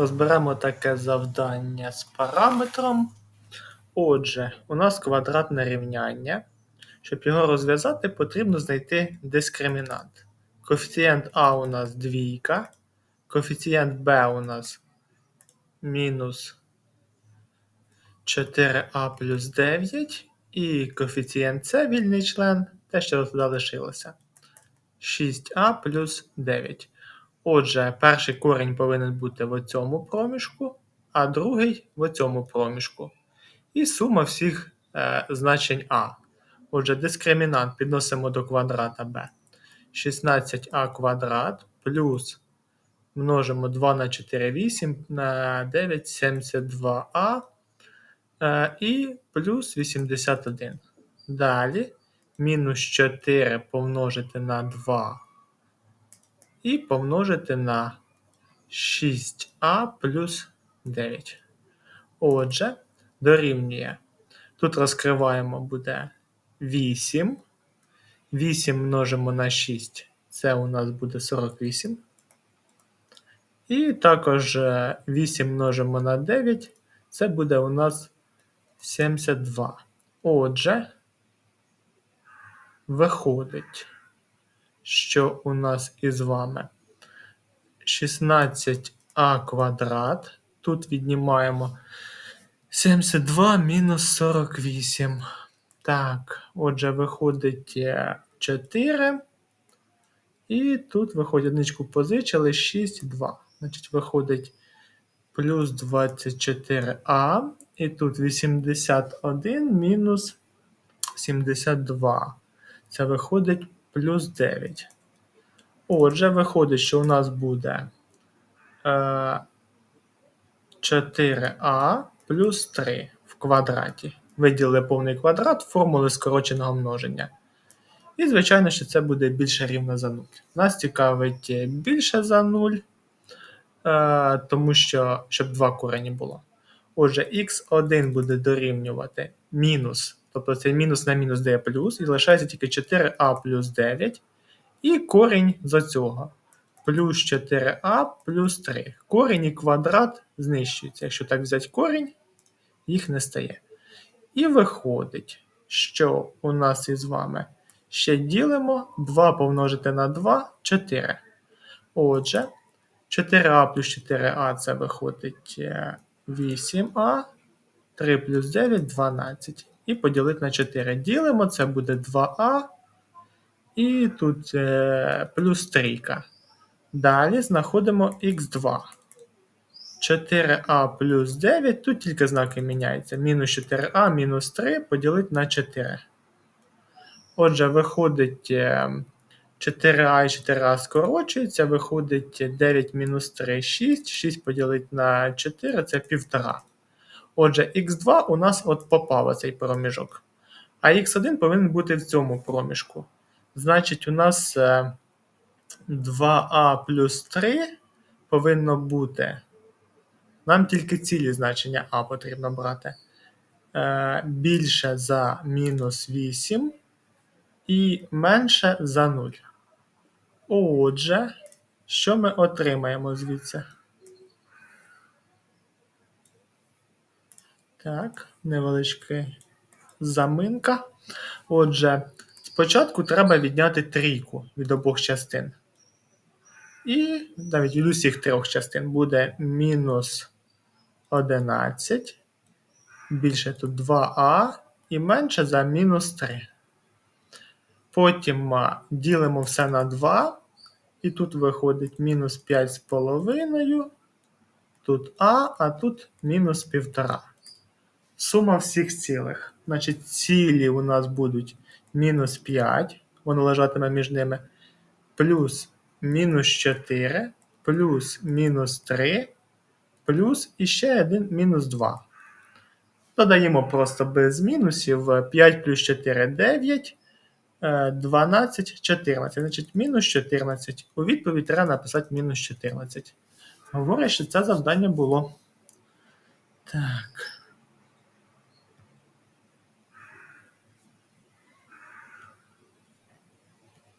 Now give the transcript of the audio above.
Розберемо таке завдання з параметром. Отже, у нас квадратне рівняння. Щоб його розв'язати, потрібно знайти дискримінант. Коефіцієнт А у нас двійка, коефіцієнт Б у нас мінус 4а плюс 9, і коефіцієнт С вільний член, те, що туди лишилося. 6а плюс 9. Отже, перший корінь повинен бути в цьому проміжку, а другий в цьому проміжку. І сума всіх е, значень А. Отже, дискримінант підносимо до квадрата b. 16а квадрат плюс множимо 2 на 4 8 на 9 72а е, і плюс 81. Далі мінус 4 помножити на 2 і помножити на 6а плюс 9. Отже, дорівнює. Тут розкриваємо буде 8. 8 множимо на 6. Це у нас буде 48. І також 8 е, множимо на 9. Це буде у нас 72. Отже, виходить що у нас із вами 16а квадрат. Тут віднімаємо 72 мінус 48. Так, отже, виходить 4. Е, І тут виходить одничку позичили 6, 2. Значить, виходить плюс 24а. І тут 81 мінус 72. Це виходить плюс 9. Отже, виходить, що у нас буде е, 4а плюс 3 в квадраті. Виділили повний квадрат формули скороченого множення. І, звичайно, що це буде більше рівно за 0. Нас цікавить більше за 0, е, тому що щоб два корені було. Отже, х1 буде дорівнювати мінус Тобто це мінус на мінус дає плюс, і залишається тільки 4а плюс 9. І корінь за цього. Плюс 4а плюс 3. Корінь і квадрат знищуються. Якщо так взяти корінь, їх не стає. І виходить, що у нас із вами ще ділимо 2 помножити на 2 4. Отже, 4а плюс 4а це виходить 8а, е, 3 плюс 9 12 і поділити на 4. Ділимо, це буде 2а. І тут е, плюс 3. Далі знаходимо х2. 4а плюс 9. Тут тільки знаки міняються. Мінус 4а, мінус 3 поділити на 4. Отже, виходить 4а е, і 4а скорочується. Виходить 9 мінус 3 6. 6 поділити на 4 це 1,5. Отже, х2 у нас от попав цей проміжок. А х1 повинен бути в цьому проміжку. Значить, у нас 2а е, плюс 3 повинно бути. Нам тільки цілі значення А потрібно брати. Е, більше за мінус 8 і менше за 0. Отже, що ми отримаємо звідси? Так, невеличка заминка. Отже, спочатку треба відняти трійку від обох частин. І навіть від усіх трьох частин буде мінус 11. Більше тут 2а і менше за мінус 3. Потім ділимо все на 2. І тут виходить мінус 5,5. Тут А, а тут мінус 1,5. Сума всіх цілих. Значить, цілі у нас будуть мінус 5, воно лежатиме між ними, плюс мінус 4, плюс мінус 3, плюс і ще один мінус 2. Додаємо просто без мінусів 5 плюс 4 9, 12, 14. Значить, мінус 14. У відповідь треба написати мінус 14. Говорить, що це завдання було. Так.